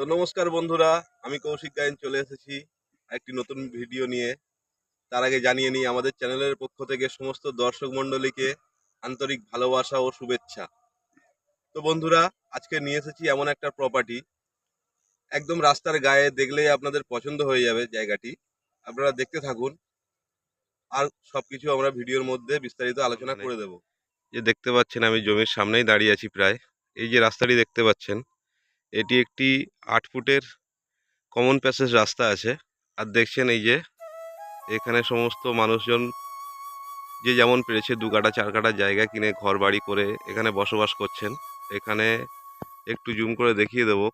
নমস্কার বন্ধুরা আমি কৌশিক গায়ন চলে এসেছি একটি নতুন ভিডিও নিয়ে। তার আগে জানিয়ে নিই আমাদের চ্যানেলের পক্ষ থেকে সমস্ত দর্শক মণ্ডলীকে আন্তরিক ভালোবাসা ও শুভেচ্ছা। তো বন্ধুরা আজকে নিয়ে এসেছি এমন একটা প্রপার্টি একদম রাস্তার গায়ে দেখলেই আপনাদের পছন্দ হয়ে যাবে জায়গাটি। আপনারা দেখতে থাকুন। আর সবকিছু আমরা ভিডিওর মধ্যে বিস্তারিত আলোচনা করে দেব। যে দেখতে পাচ্ছেন আমি জমির সামনেই দাঁড়িয়ে আছি প্রায়। এই যে রাস্তাটি দেখতে পাচ্ছেন এটি একটি আট ফুটের কমন প্যাসেজ রাস্তা আছে। আর দেখছেন এই যে, এখানে সমস্ত মানুষজন যে যেমন পেরেছে দু কাটা, চার কাটা জায়গা কিনে ঘর বাড়ি করে এখানে বসবাস করছেন। এখানে একটু জুম করে দেখিয়ে দেবো।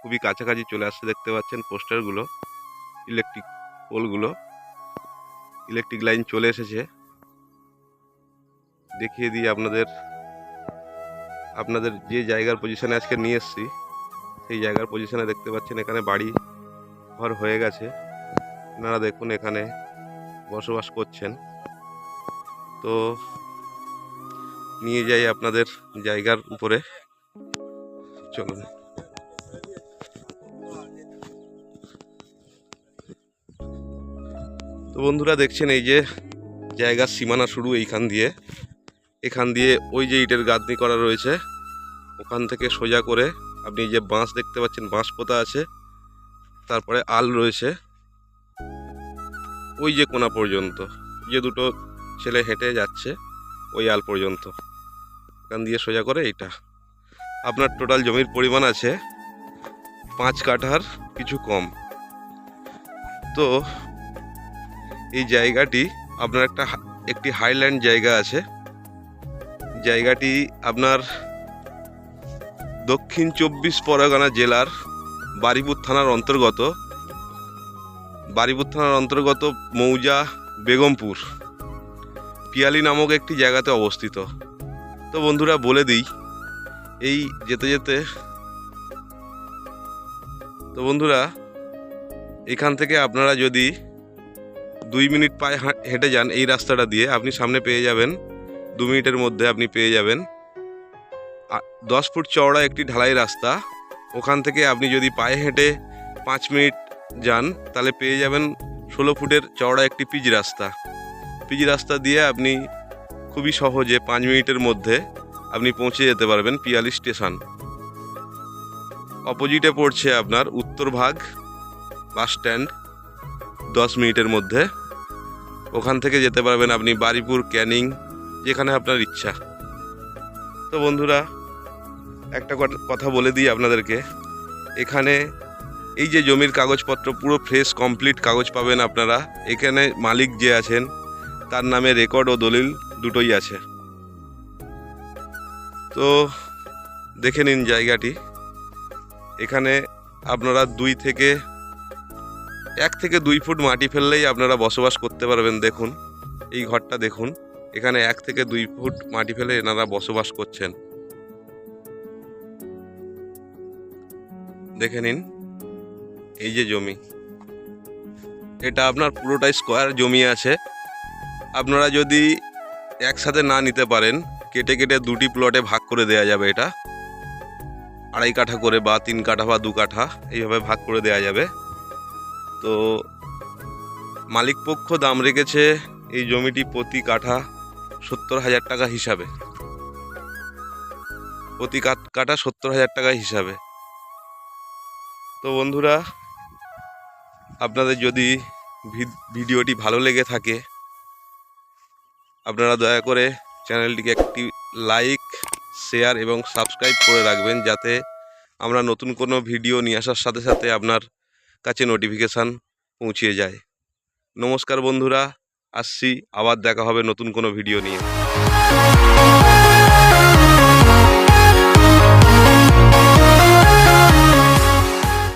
খুবই কাছাকাছি চলে আসছে, দেখতে পাচ্ছেন পোস্টারগুলো ইলেকট্রিক পোলগুলো ইলেকট্রিক লাইন চলে এসেছে। দেখিয়ে দিই আপনাদের আপনাদের যে জায়গার পজিশনে আজকে নিয়ে এসেছি। সেই জায়গার পজিশনে দেখতে পাচ্ছেন এখানে বাড়ি ঘর হয়ে গেছে। আপনারা দেখুন এখানে বসবাস করছেন। তো নিয়ে যাই আপনাদের জায়গার উপরে। চলুন। তো বন্ধুরা দেখছেন এই যে জায়গার সীমানা শুরু এইখান দিয়ে। এখান দিয়ে ওই যে ইটের গাঁথনি করা রয়েছে। ওখান থেকে সোজা করে আপনি যে বাঁশ দেখতে পাচ্ছেন, বাঁশ পোতা আছে। তারপরে আল রয়েছে। ওই যে কোনা পর্যন্ত, যে দুটো ছেলে হেঁটে যাচ্ছে, ওই আল পর্যন্ত। এখান দিয়ে সোজা করে এইটা। আপনার টোটাল জমির পরিমাণ আছে পাঁচ কাঠার কিছু কম। তো এই জায়গাটি আপনার একটা একটি হাইল্যান্ড জায়গা আছে। জায়গাটি আপনার দক্ষিণ চব্বিশ পরগনা জেলার বারিপুর থানার অন্তর্গত, বারিপুর থানার অন্তর্গত মৌজা বেগমপুর, পিয়ালি নামক একটি জায়গাতে অবস্থিত। তো বন্ধুরা, বলে দিই, এই যেতে যেতে, তো বন্ধুরা, এখান থেকে আপনারা যদি দুই মিনিট পায়ে হেঁটে যান এই রাস্তাটা দিয়ে, আপনি সামনে পেয়ে যাবেন, দু মিনিটের মধ্যে আপনি পেয়ে যাবেন। দশ ফুট চওড়া একটি ঢালাই রাস্তা। ওখান থেকে আপনি যদি পায়ে হেঁটে পাঁচ মিনিট যান, তাহলে পেয়ে যাবেন ষোলো ফুটের চওড়া একটি পিচ রাস্তা। পিচ রাস্তা দিয়ে আপনি খুবই সহজে পাঁচ মিনিটের মধ্যে আপনি পৌঁছে যেতে পারবেন পিয়ালি স্টেশন। অপোজিটে পড়ছে আপনার উত্তর ভাগ বাস স্ট্যান্ড দশ মিনিটের মধ্যে। ওখান থেকে যেতে পারবেন আপনি বারিপুর ক্যানিং, যেখানে আপনার ইচ্ছা। তো বন্ধুরা একটা কট- কথা বলে দিই আপনাদেরকে। এখানে এই যে জমির কাগজপত্র, পুরো ফ্রেশ কমপ্লিট কাগজ পাবেন আপনারা। এখানে মালিক যে আছেন, তার নামে রেকর্ড ও দলিল দুটোই আছে। তো দেখে নিন জায়গাটি। এখানে আপনারা দুই থেকে, এক থেকে দুই ফুট মাটি ফেললেই আপনারা বসবাস করতে পারবেন, দেখুন। এই ঘরটা দেখুন। এখানে এক থেকে দুই ফুট মাটি ফেলে এনারা বসবাস করছেন। দেখে নিন। এই যে জমি। এটা আপনার পুরোটাই স্কোয়ার জমি আছে। আপনারা যদি একসাথে না নিতে পারেন, কেটে কেটে দুটি প্লটে ভাগ করে দেয়া যাবে এটা। আড়াই কাঠা করে বা তিন কাঠা বা দু কাঠা, এইভাবে ভাগ করে দেয়া যাবে। তো মালিক পক্ষ দাম রেখেছে এই জমিটি প্রতি কাঠা সত্তর হাজার টাকা হিসাবে। প্রতি কাঠ- কাঠা সত্তর হাজার টাকা হিসাবে। তো বন্ধুরা, আপনাদের যদি ভিডিওটি ভালো লেগে থাকে, আপনারা দয়া করে চ্যানেলটিকে একটি লাইক, শেয়ার এবং সাবস্ক্রাইব করে রাখবেন যাতে আমরা নতুন কোনো ভিডিও নিয়ে আসার সাথে সাথে আপনার কাছে নোটিফিকেশান পৌঁছিয়ে যায়। নমস্কার বন্ধুরা, আসছি, আবার দেখা হবে নতুন কোনো ভিডিও নিয়ে।